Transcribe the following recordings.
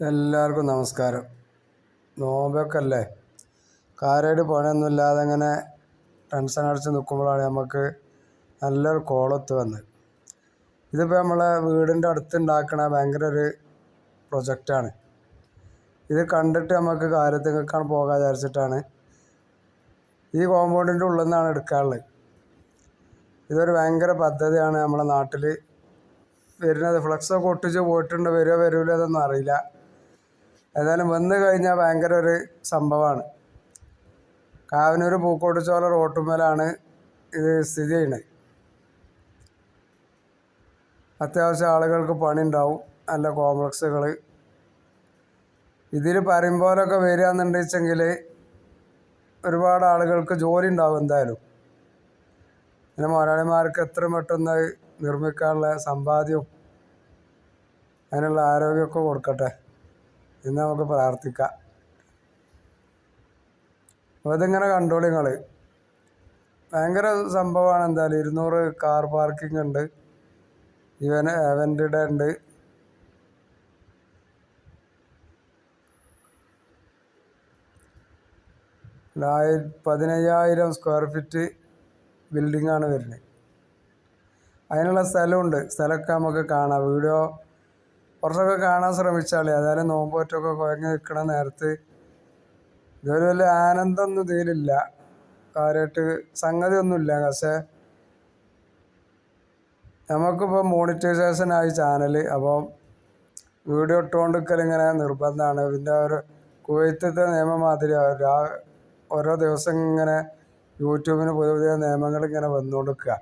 എല്ലാവർക്കും നമസ്കാരം. നോമ്പൊക്കെ അല്ലേ കാര്യമായിട്ട് പണിയൊന്നും ഇല്ലാതെ ഇങ്ങനെ ടെൻഷൻ അടിച്ച് നിൽക്കുമ്പോഴാണ് നമുക്ക് നല്ലൊരു കോളത്ത് വന്നത് ഇതിപ്പോൾ നമ്മളെ വീടിന്റെ അടുത്ത് ഉണ്ടാക്കണ ഭയങ്കര ഒരു പ്രൊജക്റ്റാണ്. ഇത് കണ്ടിട്ട് നമുക്ക് കാര്യത്തിലേക്കാണ് പോകാൻ വിചാരിച്ചിട്ടാണ് ഈ കോമ്പൗണ്ടിന്റെ ഉള്ളിൽ നിന്നാണ് എടുക്കാറുള്ളത്. ഇതൊരു ഭയങ്കര പദ്ധതിയാണ് നമ്മുടെ നാട്ടിൽ വരുന്നത്. ഫ്ലക്സൊക്കെ ഒട്ടിച്ച് പോയിട്ടുണ്ട്. വരുമോ വരൂല അതൊന്നും അറിയില്ല. ഏതായാലും വന്നു കഴിഞ്ഞാൽ ഭയങ്കര ഒരു സംഭവമാണ് കാവനൂർ പൂക്കോട്ടുചോല റോട്ടുമേലാണ് ഇത് സ്ഥിതി ചെയ്യുന്നത് അത്യാവശ്യം ആളുകൾക്ക് പണി ഉണ്ടാവും നല്ല കോംപ്ലക്സുകൾ ഇതിൽ പറയുമ്പോലൊക്കെ വരികയെന്നുണ്ടെച്ചെങ്കിൽ ഒരുപാട് ആളുകൾക്ക് ജോലി ഉണ്ടാവും എന്തായാലും. പിന്നെ മുതലാളിമാർക്ക് എത്ര പെട്ടെന്ന് നിർമ്മിക്കാനുള്ള സമ്പാദ്യവും അതിനുള്ള ആരോഗ്യമൊക്കെ കൊടുക്കട്ടെ. എന്ന് നമുക്ക് പ്രാർത്ഥിക്കാം. അപ്പോൾ ഇതിങ്ങനെ കണ്ടോളി നിങ്ങൾ ഭയങ്കര സംഭവമാണ് എന്തായാലും. ഇരുന്നൂറ് കാർ പാർക്കിംഗ് ഉണ്ട്. ഇവൻ അവന്റെ ഉണ്ട്. പതിനയ്യായിരം സ്ക്വയർ ഫീറ്റ് ബിൽഡിങ്ങാണ് വരുന്നത്. അതിനുള്ള സ്ഥലമുണ്ട്. സ്ഥലമൊക്കെ നമുക്ക് കാണാം. വീഡിയോ കുറച്ചൊക്കെ കാണാൻ ശ്രമിച്ചാളി. ഏതായാലും നോമ്പോറ്റൊക്കെ കുഴങ്ങി നിൽക്കണ നേരത്ത് ഇതൊരു വലിയ ആനന്ദമൊന്നും ഇതിലില്ല. കാര്യമായിട്ട് സംഗതി ഒന്നുമില്ല പക്ഷേ നമുക്കിപ്പോൾ മോണിറ്റൈസേഷൻ ആയി ചാനൽ അപ്പോൾ വീഡിയോ ഇട്ടുകൊണ്ടിരിക്കൽ ഇങ്ങനെ നിർബന്ധമാണ്. പിന്നെ ഒരു കുവൈത്തത്തെ നിയമം മാതിരി ഓരോ ദിവസം ഇങ്ങനെ യൂട്യൂബിന് പുതിയ പുതിയ നിയമങ്ങൾ ഇങ്ങനെ വന്നുകൊണ്ടിരിക്കുക.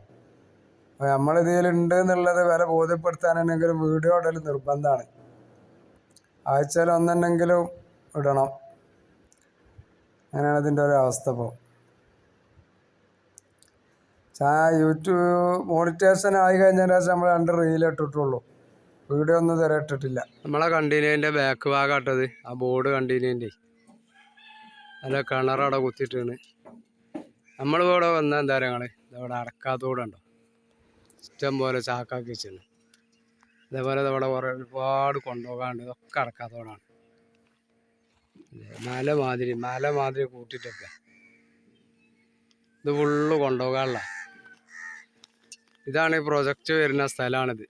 അപ്പോൾ നമ്മളിതിലുണ്ട് എന്നുള്ളത് വില ബോധ്യപ്പെടുത്താനെങ്കിലും വീഡിയോ ഇടൽ നിർബന്ധമാണ്. ആഴ്ചയിൽ ഒന്നെന്നെങ്കിലും ഇടണം. അങ്ങനെയാണ് ഇതിന്റെ ഒരു അവസ്ഥ ഇപ്പോൾ യൂട്യൂബ് മോണിറ്റേഷൻ ആയി കഴിഞ്ഞാൽ നമ്മൾ രണ്ട് റീൽ ഇട്ടിട്ടുള്ളൂ. വീഡിയോ ഒന്നും ഇതുവരെ ഇട്ടിട്ടില്ല. നമ്മളെ കണ്ടീനേന്റെ ബാക്ക് ഭാഗമാട്ടത് ആ ബോർഡ് കണ്ടീനേന്റെ. നല്ല കിണറവിടെ കുത്തിയിട്ടാണ്. നമ്മളിവിടെ വന്ന എന്താ പറയുക ഇതവിടെ അടക്കാത്തോടുണ്ടോ? ഇഷ്ടം പോലെ ചാക്കാക്കി വെച്ചാണ് അതേപോലെ അതവിടെ കുറേ ഒരുപാട് കൊണ്ടുപോകാണ്ട് ഇതൊക്കെ അടക്കാത്തോടാണ് മല മാതിരി മല മാതിരി കൂട്ടിയിട്ടൊക്കെ. ഇത് ഫുള്ള് കൊണ്ടുപോകാനുള്ള. ഇതാണ് ഈ പ്രൊജക്റ്റ് വരുന്ന സ്ഥലമാണിത്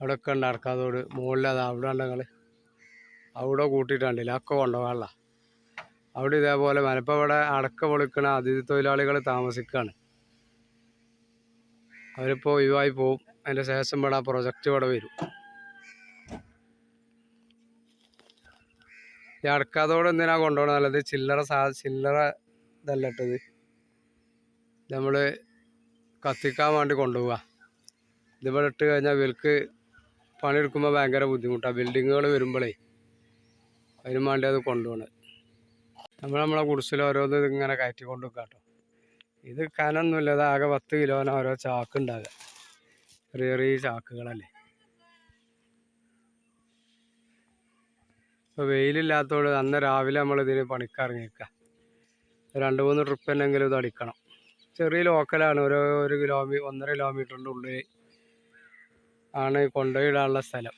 അവിടെ ഒക്കെ ഉണ്ട് അടക്കാത്തോട് മുകളിൽ അത് അവിടെ ഉണ്ടെങ്കിൽ അവിടെ കൂട്ടിയിട്ടുണ്ടല്ലോ ഒക്കെ കൊണ്ടുപോകാനുള്ള. അവിടെ ഇതേപോലെ മലപ്പോൾ ഇവിടെ അടക്ക പൊളിക്കണ അതിഥി തൊഴിലാളികൾ താമസിക്കുകയാണ് അവരിപ്പോൾ ഒഴിവായി പോവും. അതിന്റെ ശേഷം ഇവിടെ ആ പ്രൊജക്റ്റ് ഇവിടെ വരും. ഈ അടക്കാതോടെ എന്തിനാ കൊണ്ടുപോകണം നല്ലത് ചില്ലറ സാ ചില്ലറ ഇതല്ലട്ടത് നമ്മൾ കത്തിക്കാൻ വേണ്ടി കൊണ്ടുപോവുക ഇതിവിടെ ഇട്ട് കഴിഞ്ഞാൽ ഇവർക്ക് പണിയെടുക്കുമ്പോൾ ഭയങ്കര ബുദ്ധിമുട്ടാണ് ബിൽഡിങ്ങുകൾ വരുമ്പോഴേ അതിനും വേണ്ടി അത് കൊണ്ടുപോകണത് നമ്മൾ നമ്മളെ കുടിശ്ശിൽ ഓരോന്ന് ഇങ്ങനെ കയറ്റി കേട്ടോ ഇത് കനൊന്നുമില്ല. ഇത് ആകെ പത്ത് കിലോന് ഓരോ ചാക്ക് ഉണ്ടാകുക ചെറിയ ചെറിയ ചാക്കുകളല്ലേ. ഇപ്പോൾ വെയിലില്ലാത്തതുകൊണ്ട് അന്ന് രാവിലെ നമ്മൾ ഇതിന് പണിക്കിറങ്ങിയേക്കുക രണ്ട് മൂന്ന് ട്രിപ്പ് എന്നെങ്കിലും ഇത് അടിക്കണം. ചെറിയ ലോക്കലാണ് ഓരോ ഒരു കിലോമീ ഒന്നര കിലോമീറ്ററിന്റെ ഉള്ളിൽ ആണ് കൊണ്ടുപോയിടാനുള്ള സ്ഥലം.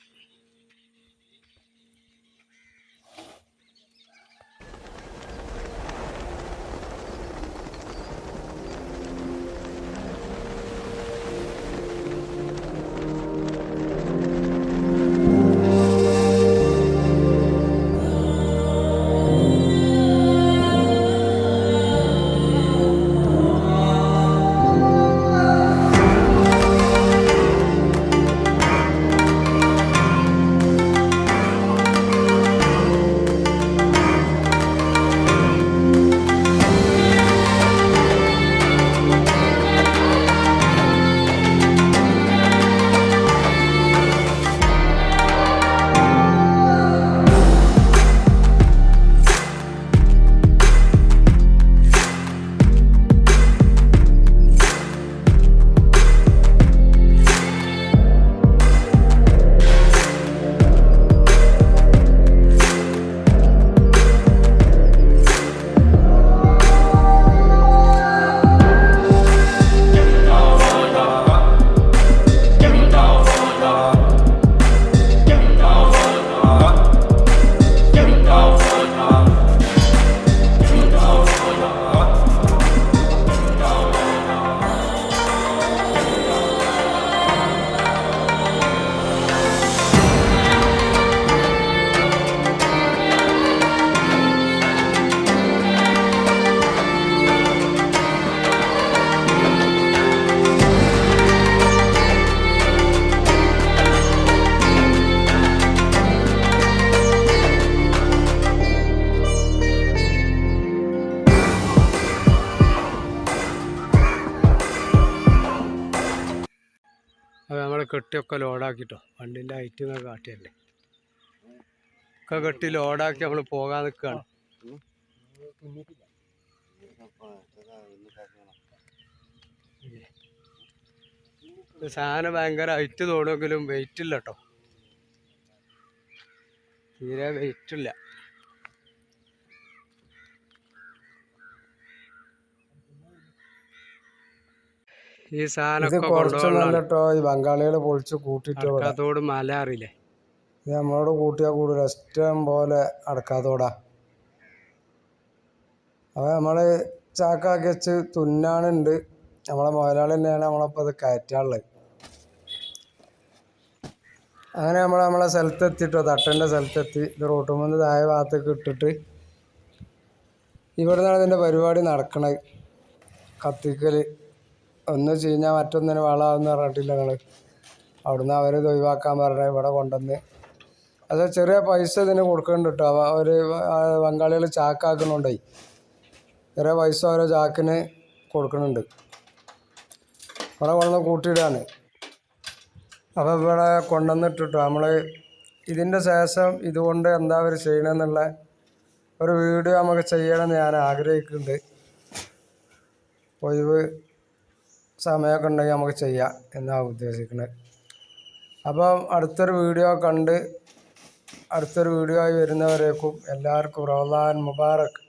കെട്ടിയൊക്കെ ലോഡാക്കിട്ടോ. വണ്ടിന്റെ ഹൈറ്റ് കാട്ടിയല്ലേ. ഒക്കെ കെട്ടി ലോഡാക്കി നമ്മൾ പോകാൻ നിൽക്കുകയാണ് സാധനം ഭയങ്കര ഹൈറ്റ് തോന്നുമെങ്കിലും വെയിറ്റ് ഇല്ല കേട്ടോ തീരെ വെയിറ്റ് ഇല്ല. ഈ സാധനം സാധനമൊക്കെ കൊണ്ടുപോകണം ഈ ബംഗാളികളെ പൊളിച്ച് കൂട്ടിട്ട് അടക്കാത്തോട് മല അറിയില്ലേ? ഇത് നമ്മളോട് കൂട്ടിയാൽ കൂടുതൽ ഇഷ്ടം പോലെ അടക്കാത്തോടാ. അപ്പൊ നമ്മൾ ചാക്കാക്കി വെച്ച് തുന്നാനുണ്ട്. നമ്മളെ മുതലാളി തന്നെയാണ് നമ്മളപ്പോൾ അത് കയറ്റാനുള്ളത്. അങ്ങനെ നമ്മൾ നമ്മളെ സ്ഥലത്തെത്തിട്ടോ തട്ടന്റെ സ്ഥലത്തെത്തി. ഇത് റോട്ടുമെന്ന് താഴെ ഭാഗത്തേക്ക് ഇട്ടിട്ട് ഇവിടെ നിന്നാണ് ഇതിന്റെ പരിപാടി നടക്കണത്. കത്തിക്കൽ ഒന്ന് ചീഞ്ഞാൽ മറ്റൊന്നിന് വളമാകുന്ന പറഞ്ഞിട്ടില്ല ഞങ്ങൾ അവിടുന്ന് അവർ ഇത് ഒഴിവാക്കാൻ പറഞ്ഞ ഇവിടെ കൊണ്ടുവന്ന്. അത് ചെറിയ പൈസ ഇതിന് കൊടുക്കുന്നുണ്ട് കേട്ടോ അവർ ബംഗാളികൾ ചാക്കാക്കുന്നുണ്ടേ. ചെറിയ പൈസ ഓരോ ചാക്കിന് കൊടുക്കുന്നുണ്ട്. ഇവിടെ കൊണ്ടുവന്ന് കൂട്ടിയിടാണ് അപ്പോൾ ഇവിടെ കൊണ്ടുവന്നിട്ടിട്ടോ. നമ്മൾ ഇതിന്റെ ശേഷം ഇതുകൊണ്ട് എന്താ അവർ ചെയ്യണമെന്നുള്ള ഒരു വീഡിയോ നമുക്ക് ചെയ്യണമെന്ന് ഞാൻ ആഗ്രഹിക്കുന്നുണ്ട്. ഒഴിവ് സമയമൊക്കെ ഉണ്ടെങ്കിൽ നമുക്ക് ചെയ്യാം എന്നാണ് ഉദ്ദേശിക്കുന്നത്. അപ്പം അടുത്തൊരു വീഡിയോ കണ്ട് അടുത്തൊരു വീഡിയോ ആയി വരുന്നവരേക്കും എല്ലാവർക്കും റമദാൻ മുബാറക്.